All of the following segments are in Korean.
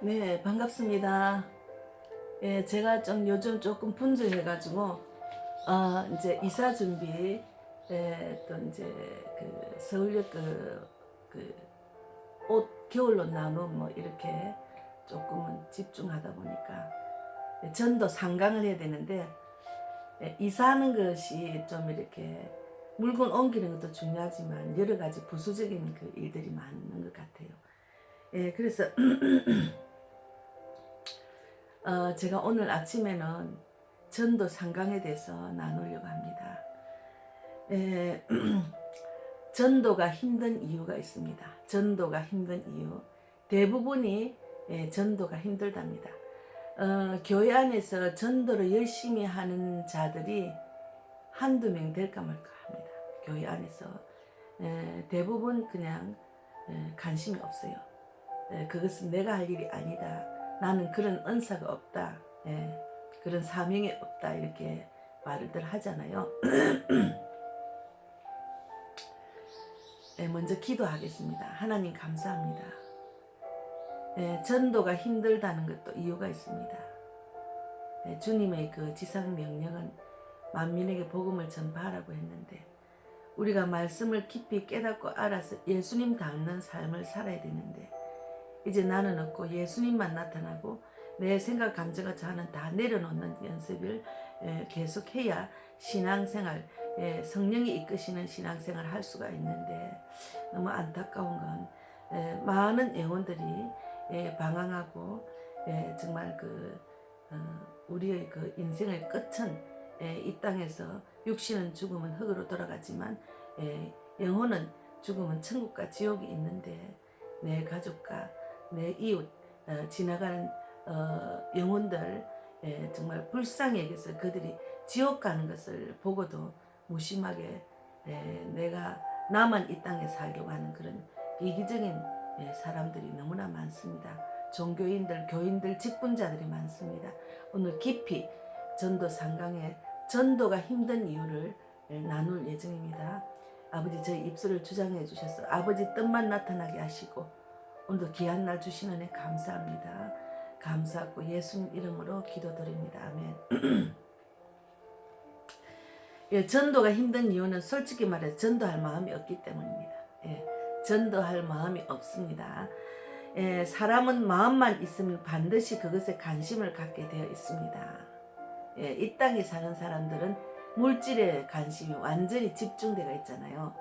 네, 반갑습니다. 예, 제가 좀 요즘 조금 분주해가지고, 어, 이제 이사 준비, 예, 또 이제 그 서울역 그, 그, 옷 겨울로 나눈 뭐 이렇게 조금은 집중하다 보니까, 예, 전도 상강을 해야 되는데, 예, 이사하는 것이 좀 이렇게 물건 옮기는 것도 중요하지만 여러 가지 부수적인 그 일들이 많은 것 같아요. 예, 그래서 어, 제가 오늘 아침에는 전도 상강에 대해서 나누려고 합니다. 에, 전도가 힘든 이유가 있습니다. 전도가 힘든 이유. 대부분이 예, 전도가 힘들답니다. 어, 교회 안에서 전도를 열심히 하는 자들이 한두 명 될까 말까 합니다. 교회 안에서. 에, 대부분 그냥 에, 관심이 없어요. 에, 그것은 내가 할 일이 아니다. 나는 그런 은사가 없다. 예, 그런 사명이 없다. 이렇게 말들 하잖아요. 예, 먼저 기도하겠습니다. 하나님 감사합니다. 예, 전도가 힘들다는 것도 이유가 있습니다. 예, 주님의 그 지상 명령은 만민에게 복음을 전파하라고 했는데 우리가 말씀을 깊이 깨닫고 알아서 예수님 닮는 삶을 살아야 되는데 이제 나는 없고 예수님만 나타나고 내 생각 감정과 자는 다 내려놓는 연습을 에, 계속해야 신앙생활 에, 성령이 이끄시는 신앙생활을 할 수가 있는데 너무 안타까운 건 에, 많은 영혼들이 에, 방황하고 에, 정말 그 어, 우리의 그 인생의 끝은 에, 이 땅에서 육신은 죽으면 흙으로 돌아가지만 에, 영혼은 죽으면 천국과 지옥이 있는데 내 가족과 내 이웃 어, 지나가는 어, 영혼들 예, 정말 불쌍히 여겨서 그들이 지옥 가는 것을 보고도 무심하게 예, 내가 나만 이 땅에 살려고 하는 그런 이기적인 예, 사람들이 너무나 많습니다. 종교인들, 교인들, 직분자들이 많습니다. 오늘 깊이 전도 상강에 전도가 힘든 이유를 예, 나눌 예정입니다. 아버지 저희 입술을 주장해 주셔서 아버지 뜻만 나타나게 하시고 오늘도 귀한 날 주신 은혜 감사합니다. 감사하고 예수님 이름으로 기도드립니다. 아멘. 예, 전도가 힘든 이유는 솔직히 말해 전도할 마음이 없기 때문입니다. 예, 전도할 마음이 없습니다. 예, 사람은 마음만 있으면 반드시 그것에 관심을 갖게 되어 있습니다. 예, 이 땅에 사는 사람들은 물질에 관심이 완전히 집중되어 있잖아요.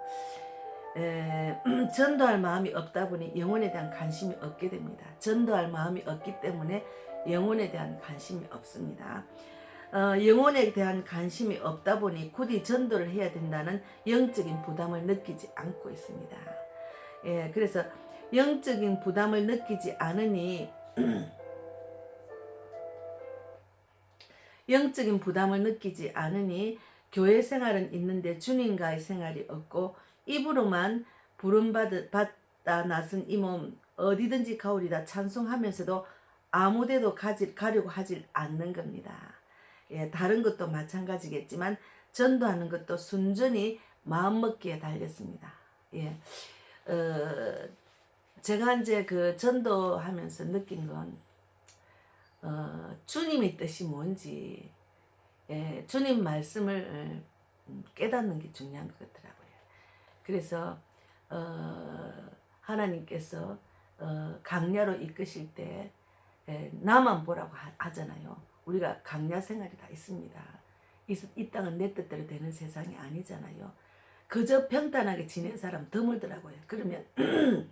에, 전도할 마음이 없다 보니 영혼에 대한 관심이 없게 됩니다. 전도할 마음이 없기 때문에 영혼에 대한 관심이 없습니다. 어, 영혼에 대한 관심이 없다 보니 굳이 전도를 해야 된다는 영적인 부담을 느끼지 않고 있습니다. 예, 그래서 영적인 부담을 느끼지 않으니 영적인 부담을 느끼지 않으니 교회 생활은 있는데 주님과의 생활이 없고 입으로만 부름받아 나선 이 몸 어디든지 가오리다 찬송하면서도 아무데도 가지, 가려고 하질 않는 겁니다. 예, 다른 것도 마찬가지겠지만 전도하는 것도 순전히 마음먹기에 달렸습니다. 예, 어, 제가 이제 그 전도하면서 느낀 건 어, 주님의 뜻이 뭔지 예, 주님 말씀을 음, 깨닫는 게 중요한 것 같더라고요. 그래서 어, 하나님께서 어, 강야로 이끄실 때 예, 나만 보라고 하, 잖아요 우리가 강야 생활이 다 있습니다. 이, 이 땅은 내 뜻대로 되는 세상이 아니잖아요. 그저 평탄하게 지낸 사람 드물더라고요. 그러면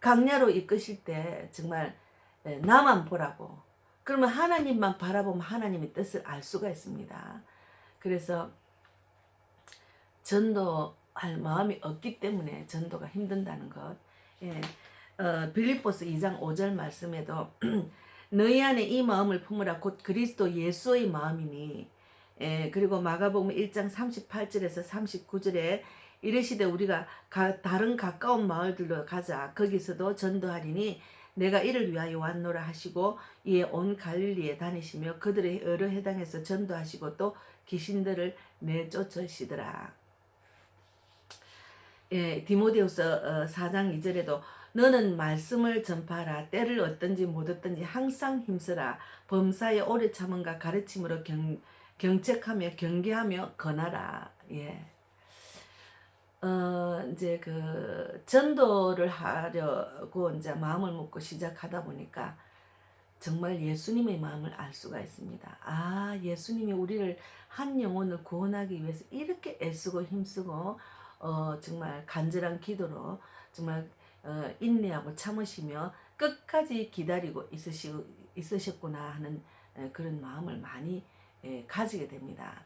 강야로 이끄실 때 정말 예, 나만 보라고 그러면 하나님만 바라보면 하나님의 뜻을 알 수가 있습니다. 그래서 전도 할 마음이 없기 때문에 전도가 힘든다는 것. 예. 어, 빌립보스 2장 5절 말씀에도 너희 안에 이 마음을 품으라 곧 그리스도 예수의 마음이니 예, 그리고 마가복음 1장 38절에서 39절에 이르시되 우리가 가, 다른 가까운 마을들로 가자 거기서도 전도하리니 내가 이를 위하여 왔노라 하시고 이에 온 갈릴리에 다니시며 그들의 여러 해당에서 전도하시고 또 귀신들을 내쫓으시더라. 예, 디모데후서 4장 어, 2절에도 너는 말씀을 전파하라. 때를 어떤지 못 어떤지 항상 힘쓰라. 범사에 오래 참음과 가르침으로 경, 경책하며 경계하며 권하라. 예. 어, 이제 그 전도를 하려고 이제 마음을 먹고 시작하다 보니까 정말 예수님의 마음을 알 수가 있습니다. 아, 예수님이 우리를 한 영혼을 구원하기 위해서 이렇게 애쓰고 힘쓰고 어, 정말 간절한 기도로 정말 어, 인내하고 참으시며 끝까지 기다리고 있으시, 있으셨구나 하는 에, 그런 마음을 많이 에, 가지게 됩니다.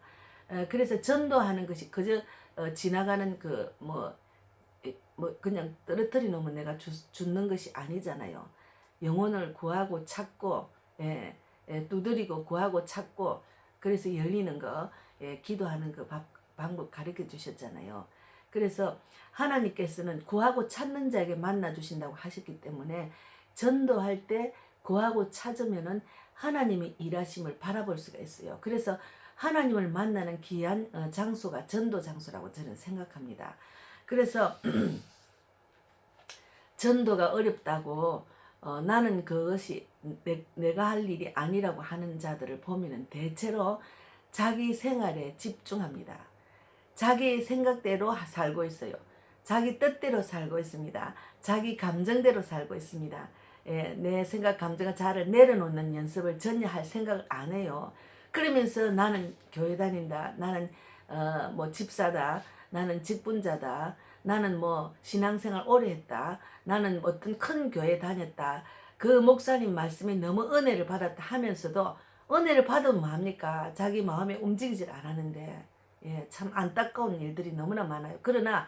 에, 그래서 전도하는 것이 그저 어, 지나가는 그뭐 뭐 그냥 떨어뜨려 놓으면 내가 주, 죽는 것이 아니잖아요. 영혼을 구하고 찾고 예, 예, 두드리고 구하고 찾고 그래서 열리는 거 예, 기도하는 그 밥, 방법 가르쳐 주셨잖아요. 그래서 하나님께서는 구하고 찾는 자에게 만나 주신다고 하셨기 때문에 전도할 때 구하고 찾으면은 하나님이 일하심을 바라볼 수가 있어요. 그래서 하나님을 만나는 귀한 어, 장소가 전도 장소라고 저는 생각합니다. 그래서 전도가 어렵다고 어, 나는 그것이 내, 내가 할 일이 아니라고 하는 자들을 보면은 대체로 자기 생활에 집중합니다. 자기 생각대로 하- 살고 있어요. 자기 뜻대로 살고 있습니다. 자기 감정대로 살고 있습니다. 예, 내 생각, 감정과 자를 내려놓는 연습을 전혀 할 생각을 안 해요. 그러면서 나는 교회 다닌다. 나는 어, 뭐 집사다. 나는 직분자다. 나는 뭐 신앙생활 오래 했다. 나는 어떤 큰 교회 다녔다. 그 목사님 말씀에 너무 은혜를 받았다 하면서도 은혜를 받으면 뭐합니까? 자기 마음에 움직이질 않았는데 예, 참 안타까운 일들이 너무나 많아요. 그러나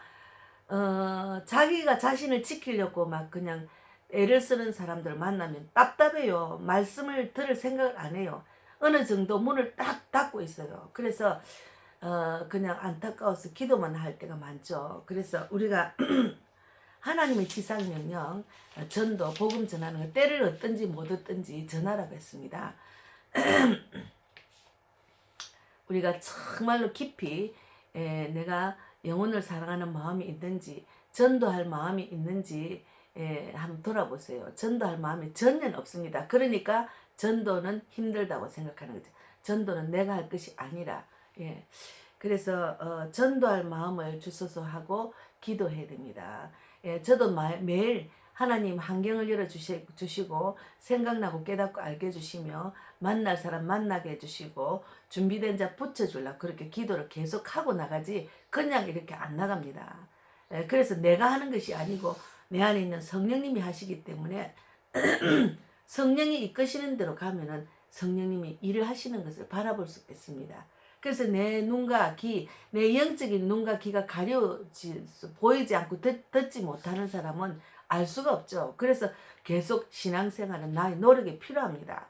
어, 자기가 자신을 지키려고 막 그냥 애를 쓰는 사람들 만나면 답답해요. 말씀을 들을 생각을 안 해요. 어느 정도 문을 딱 닫고 있어요. 그래서 어, 그냥 안타까워서 기도만 할 때가 많죠. 그래서 우리가 하나님의 지상명령, 어, 전도, 복음 전하는 거 때를 얻든지 못 얻든지 전하라고 했습니다. 우리가 정말로 깊이 에, 내가 영혼을 사랑하는 마음이 있는지 전도할 마음이 있는지 에, 한번 돌아보세요. 전도할 마음이 전혀 없습니다. 그러니까 전도는 힘들다고 생각하는 거죠. 전도는 내가 할 것이 아니라 예. 그래서 어, 전도할 마음을 주소서 하고 기도해야 됩니다. 예, 저도 마, 매일 하나님 환경을 열어 주시, 주시고 생각나고 깨닫고 알게 해주시며 만날 사람 만나게 해주시고 준비된 자 붙여줄라 그렇게 기도를 계속 하고 나가지 그냥 이렇게 안 나갑니다. 예, 그래서 내가 하는 것이 아니고 내 안에 있는 성령님이 하시기 때문에 성령이 이끄시는 대로 가면은 성령님이 일을 하시는 것을 바라볼 수 있습니다. 그래서 내 눈과 귀, 내 영적인 눈과 귀가 가려지 보이지 않고 듣, 듣지 못하는 사람은 알 수가 없죠. 그래서 계속 신앙생활은 나의 노력이 필요합니다.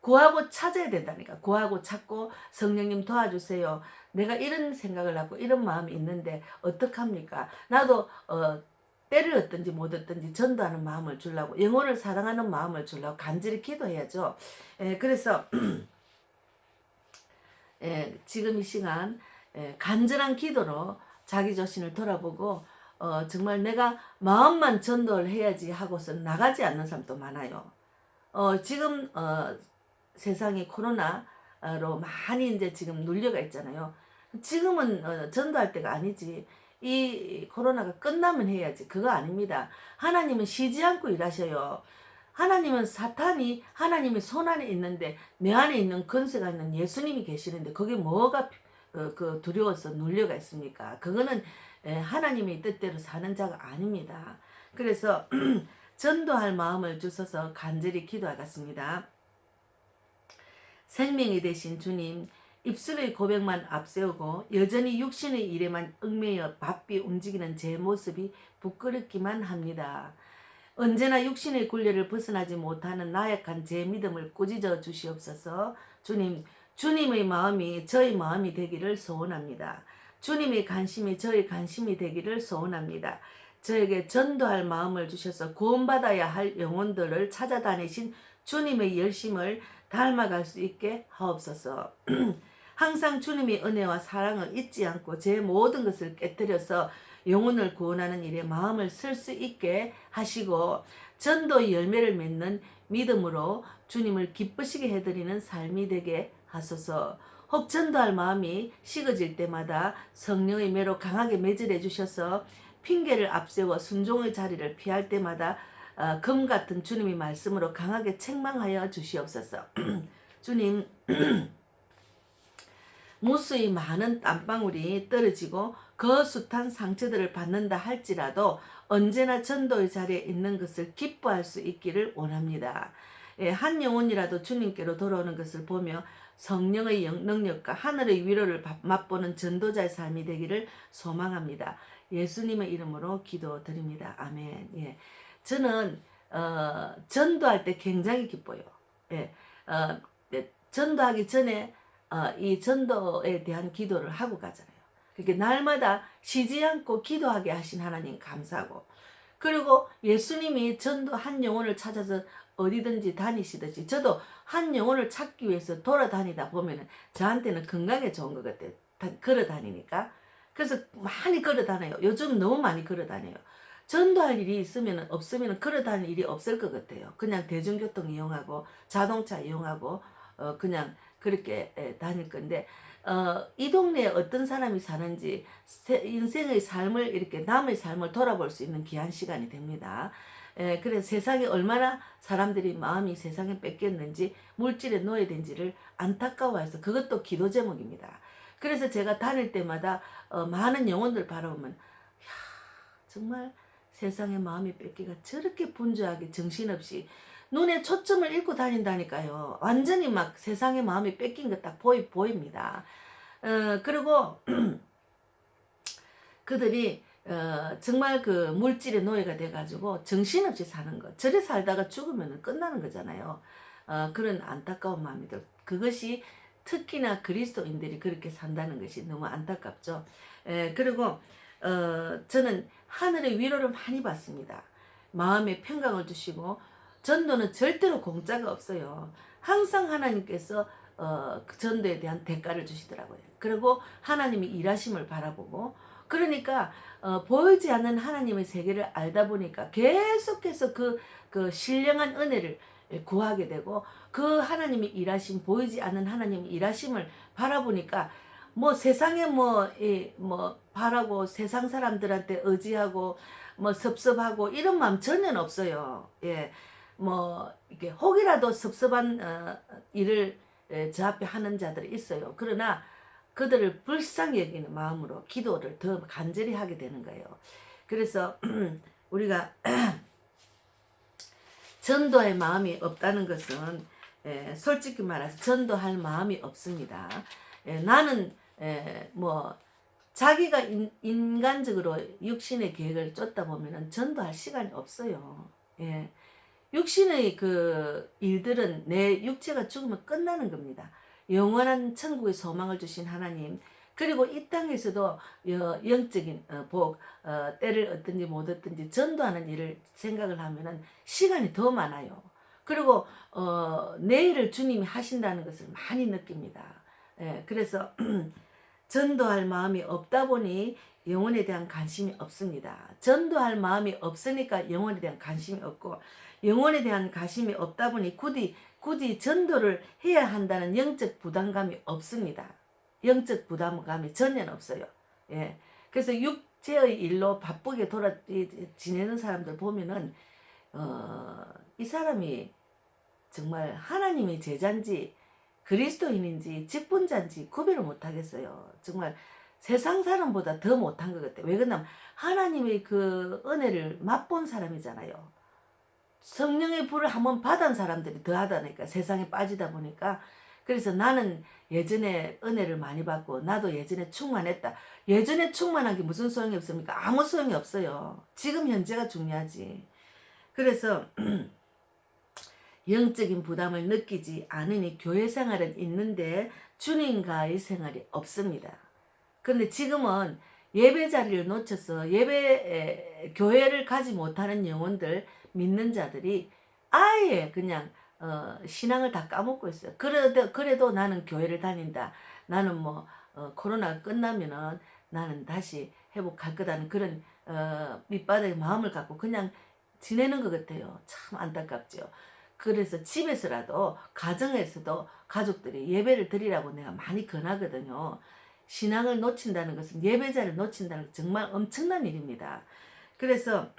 구하고 찾아야 된다니까. 구하고 찾고 성령님 도와주세요. 내가 이런 생각을 하고 이런 마음이 있는데 어떡합니까? 나도 어, 때를 얻든지 못 얻든지 전도하는 마음을 주려고 영혼을 사랑하는 마음을 주려고 간절히 기도해야죠. 에, 그래서 예, 지금 이 시간 예, 간절한 기도로 자기 자신을 돌아보고 어, 정말 내가 마음만 전도를 해야지 하고서 나가지 않는 사람도 많아요. 어, 지금 어, 세상이 코로나로 많이 이제 지금 눌려가 있잖아요. 지금은 어, 전도할 때가 아니지. 이 코로나가 끝나면 해야지. 그거 아닙니다. 하나님은 쉬지 않고 일하셔요. 하나님은 사탄이 하나님의 손 안에 있는데 내 안에 있는 근세가 있는 예수님이 계시는데 그게 뭐가 어, 그 두려워서 눌려가 있습니까? 그거는 에, 하나님의 뜻대로 사는 자가 아닙니다. 그래서 전도할 마음을 주셔서 간절히 기도하겠습니다. 생명이 되신 주님, 입술의 고백만 앞세우고 여전히 육신의 일에만 얽매여 바삐 움직이는 제 모습이 부끄럽기만 합니다. 언제나 육신의 굴레를 벗어나지 못하는 나약한 제 믿음을 꾸짖어 주시옵소서. 주님, 주님의 마음이 저의 마음이 되기를 소원합니다. 주님의 관심이 저의 관심이 되기를 소원합니다. 저에게 전도할 마음을 주셔서 구원받아야 할 영혼들을 찾아다니신 주님의 열심을 닮아갈 수 있게 하옵소서. 항상 주님의 은혜와 사랑을 잊지 않고 제 모든 것을 깨뜨려서 영혼을 구원하는 일에 마음을 쓸 수 있게 하시고 전도의 열매를 맺는 믿음으로 주님을 기쁘시게 해드리는 삶이 되게 하소서. 혹 전도할 마음이 식어질 때마다 성령의 매로 강하게 매질해 주셔서 핑계를 앞세워 순종의 자리를 피할 때마다 어, 금 같은 주님의 말씀으로 강하게 책망하여 주시옵소서. 주님 무수히 많은 땀방울이 떨어지고 그 숱한 상처들을 받는다 할지라도 언제나 전도의 자리에 있는 것을 기뻐할 수 있기를 원합니다. 예, 한 영혼이라도 주님께로 돌아오는 것을 보며 성령의 영- 능력과 하늘의 위로를 바- 맛보는 전도자의 삶이 되기를 소망합니다. 예수님의 이름으로 기도드립니다. 아멘. 예. 저는 어, 전도할 때 굉장히 기뻐요. 예. 어, 네, 전도하기 전에 어, 이 전도에 대한 기도를 하고 가잖아요. 그렇게 날마다 쉬지 않고 기도하게 하신 하나님 감사하고 그리고 예수님이 전도 한 영혼을 찾아서 어디든지 다니시듯이 저도 한 영혼을 찾기 위해서 돌아다니다 보면은 저한테는 건강에 좋은 것 같아요. 다- 걸어 다니니까. 그래서 많이 걸어 다녀요. 요즘 너무 많이 걸어 다녀요. 전도할 일이 있으면 없으면 걸어 다닐 일이 없을 것 같아요. 그냥 대중교통 이용하고 자동차 이용하고 어 그냥 그렇게 에, 다닐 건데 어, 이 동네에 어떤 사람이 사는지 세- 인생의 삶을 이렇게 남의 삶을 돌아볼 수 있는 귀한 시간이 됩니다. 에, 그래서 세상에 얼마나 사람들이 마음이 세상에 뺏겼는지 물질에 노예된지를 안타까워해서 그것도 기도 제목입니다. 그래서 제가 다닐 때마다 어, 많은 영혼들 바라보면 야 정말 세상에 마음이 뺏기가 저렇게 분주하게 정신없이 눈에 초점을 잃고 다닌다니까요. 완전히 막 세상에 마음이 뺏긴 것 딱 보이, 보입니다. 어, 그리고 그들이 어, 정말 그 물질의 노예가 돼가지고 정신없이 사는 것. 저래 살다가 죽으면 끝나는 거잖아요. 어, 그런 안타까운 마음이 들. 그것이 특히나 그리스도인들이 그렇게 산다는 것이 너무 안타깝죠. 에, 그리고 어, 저는 하늘의 위로를 많이 받습니다. 마음에 평강을 주시고 전도는 절대로 공짜가 없어요. 항상 하나님께서 어, 그 전도에 대한 대가를 주시더라고요. 그리고 하나님이 일하심을 바라보고 그러니까 어, 보이지 않는 하나님의 세계를 알다 보니까 계속해서 그, 그 신령한 은혜를 구하게 되고 그 하나님이 일하심 보이지 않는 하나님의 일하심을 바라보니까 뭐 세상에 뭐, 이, 뭐 바라고 세상 사람들한테 의지하고 뭐 섭섭하고 이런 마음 전혀 없어요. 예. 뭐 이게 혹이라도 섭섭한 어, 일을 예, 저 앞에 하는 자들이 있어요. 그러나 그들을 불쌍히 여기는 마음으로 기도를 더 간절히 하게 되는 거예요. 그래서 우리가 전도의 마음이 없다는 것은 에, 솔직히 말해서 전도할 마음이 없습니다. 에, 나는 에, 뭐 자기가 인, 인간적으로 육신의 계획을 쫓다 보면은 전도할 시간이 없어요. 예. 육신의 그 일들은 내 육체가 죽으면 끝나는 겁니다. 영원한 천국의 소망을 주신 하나님, 그리고 이 땅에서도 여- 영적인 어, 복, 어, 때를 얻든지 못 얻든지 전도하는 일을 생각을 하면은 시간이 더 많아요. 그리고 어, 내일을 주님이 하신다는 것을 많이 느낍니다. 예, 그래서 전도할 마음이 없다 보니 영혼에 대한 관심이 없습니다. 전도할 마음이 없으니까 영혼에 대한 관심이 없고 영혼에 대한 관심이 없다 보니 굳이 굳이 전도를 해야 한다는 영적 부담감이 없습니다. 영적 부담감이 전혀 없어요. 예. 그래서 육체의 일로 바쁘게 돌아 이- 지내는 사람들 보면은 어, 이 사람이 정말 하나님의 제자인지 그리스도인인지 직분자인지 구별을 못 하겠어요. 정말 세상 사람보다 더 못한 것 같아요. 왜 그러냐면 하나님의 그 은혜를 맛본 사람이잖아요. 성령의 불을 한번 받은 사람들이 더 하다니까 세상에 빠지다 보니까 그래서 나는 예전에 은혜를 많이 받고 나도 예전에 충만했다. 예전에 충만한 게 무슨 소용이 없습니까? 아무 소용이 없어요. 지금 현재가 중요하지. 그래서 영적인 부담을 느끼지 않으니 교회 생활은 있는데 주님과의 생활이 없습니다. 근데 지금은 예배 자리를 놓쳐서 예배 에, 교회를 가지 못하는 영혼들 믿는 자들이 아예 그냥 어, 신앙을 다 까먹고 있어요. 그래도 그래도 나는 교회를 다닌다. 나는 뭐 어, 코로나 끝나면은 나는 다시 회복할 거다는 그런 어, 밑바닥의 마음을 갖고 그냥 지내는 것 같아요. 참 안타깝죠. 그래서 집에서라도 가정에서도 가족들이 예배를 드리라고 내가 많이 권하거든요. 신앙을 놓친다는 것은 예배자를 놓친다는 정말 엄청난 일입니다. 그래서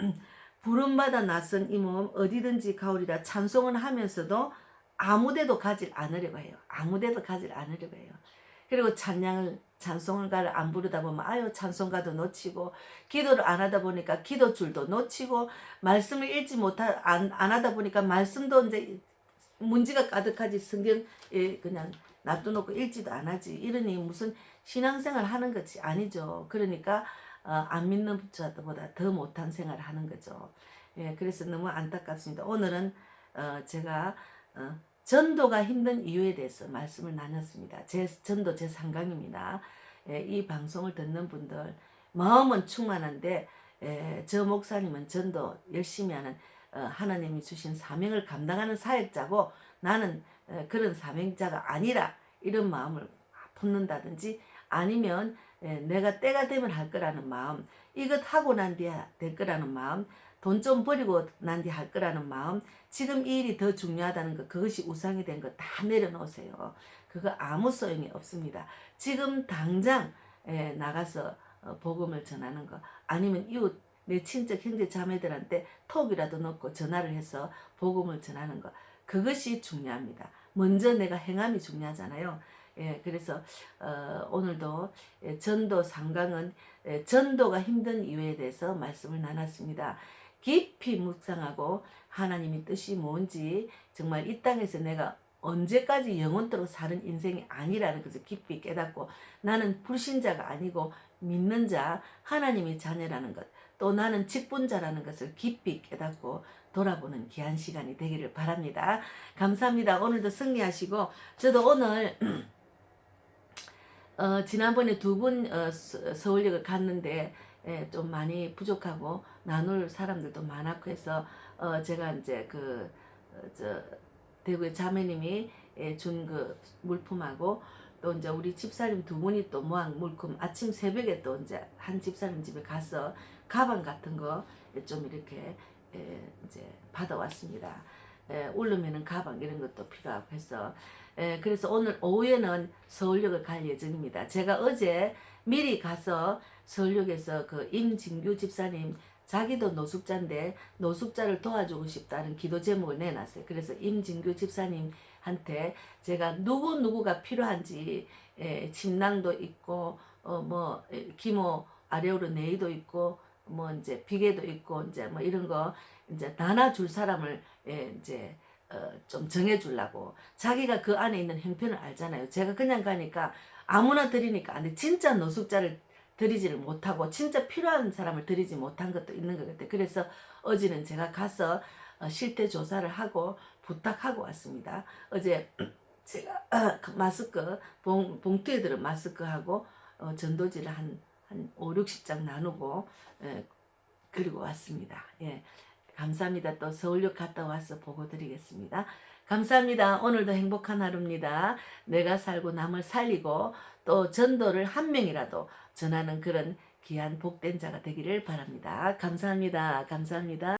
부름받아 낯선 이 몸 어디든지 가오리라 찬송을 하면서도 아무데도 가질 않으려고 해요. 아무데도 가질 않으려고 해요. 그리고 찬양을 찬송가를 안 부르다 보면 아유 찬송가도 놓치고 기도를 안 하다 보니까 기도줄도 놓치고 말씀을 읽지 못하 안, 안 하다 보니까 말씀도 이제 문제가 가득하지 성경 예, 그냥 놔둬놓고 읽지도 안 하지 이러니 무슨 신앙생활 하는 것이 아니죠. 그러니까 어, 안 믿는 자보다 더 못한 생활을 하는 거죠. 예, 그래서 너무 안타깝습니다. 오늘은 어, 제가 어, 전도가 힘든 이유에 대해서 말씀을 나눴습니다. 제 전도 제 상강입니다. 예, 이 방송을 듣는 분들 마음은 충만한데 예, 저 목사님은 전도 열심히 하는 어, 하나님이 주신 사명을 감당하는 사역자고 나는 어, 그런 사명자가 아니라 이런 마음을 품는다든지 아니면 예, 내가 때가 되면 할 거라는 마음 이것 하고 난 뒤에 될 거라는 마음 돈 좀 버리고 난 뒤에 할 거라는 마음 지금 이 일이 더 중요하다는 것 그것이 우상이 된거다 내려놓으세요. 그거 아무 소용이 없습니다. 지금 당장 예, 나가서 어, 복음을 전하는 거 아니면 이웃 내 친척 형제 자매들한테 톡이라도 넣고 전화를 해서 복음을 전하는 거 그것이 중요합니다. 먼저 내가 행함이 중요하잖아요 예, 그래서 어, 오늘도 예, 전도 상강은 예, 전도가 힘든 이유에 대해서 말씀을 나눴습니다. 깊이 묵상하고 하나님의 뜻이 뭔지 정말 이 땅에서 내가 언제까지 영원토록 사는 인생이 아니라는 것을 깊이 깨닫고 나는 불신자가 아니고 믿는 자 하나님의 자녀라는 것 또 나는 직분자라는 것을 깊이 깨닫고 돌아보는 귀한 시간이 되기를 바랍니다. 감사합니다. 오늘도 승리하시고 저도 오늘 어, 지난번에 두 분 어, 서- 서울역을 갔는데 예, 좀 많이 부족하고 나눌 사람들도 많았고 해서 어, 제가 이제 그 어, 저 대구의 자매님이 예, 준그 물품하고 또 이제 우리 집사님 두 분이 또 모한 물품 아침 새벽에 또 이제 한 집사님 집에 가서 가방 같은 거 좀 이렇게 예, 이제 받아왔습니다. 예, 울르면은 가방 이런 것도 필요하고 해서 예, 그래서 오늘 오후에는 서울역을 갈 예정입니다. 제가 어제 미리 가서 서울역에서 그 임진규 집사님 자기도 노숙자인데 노숙자를 도와주고 싶다는 기도 제목을 내놨어요. 그래서 임진규 집사님한테 제가 누구 누구가 필요한지 예, 침낭도 있고 어 뭐 기모 아레오르 네이도 있고 뭐 이제 비계도 있고 이제 뭐 이런 거 이제 나눠줄 사람을 예, 이제 어, 좀 정해주려고 자기가 그 안에 있는 형편을 알잖아요. 제가 그냥 가니까 아무나 드리니까 안 돼. 진짜 노숙자를 드리지를 못하고 진짜 필요한 사람을 드리지 못한 것도 있는 것 같아요. 그래서 어제는 제가 가서 어, 실태 조사를 하고 부탁하고 왔습니다. 어제 제가 그 마스크 봉, 봉투에 들은 마스크하고 어, 전도지를 한, 한 5, 60장 나누고 예, 그리고 왔습니다. 예. 감사합니다. 또 서울역 갔다 와서 보고 드리겠습니다. 감사합니다. 오늘도 행복한 하루입니다. 내가 살고 남을 살리고 또 전도를 한 명이라도 전하는 그런 귀한 복된 자가 되기를 바랍니다. 감사합니다. 감사합니다.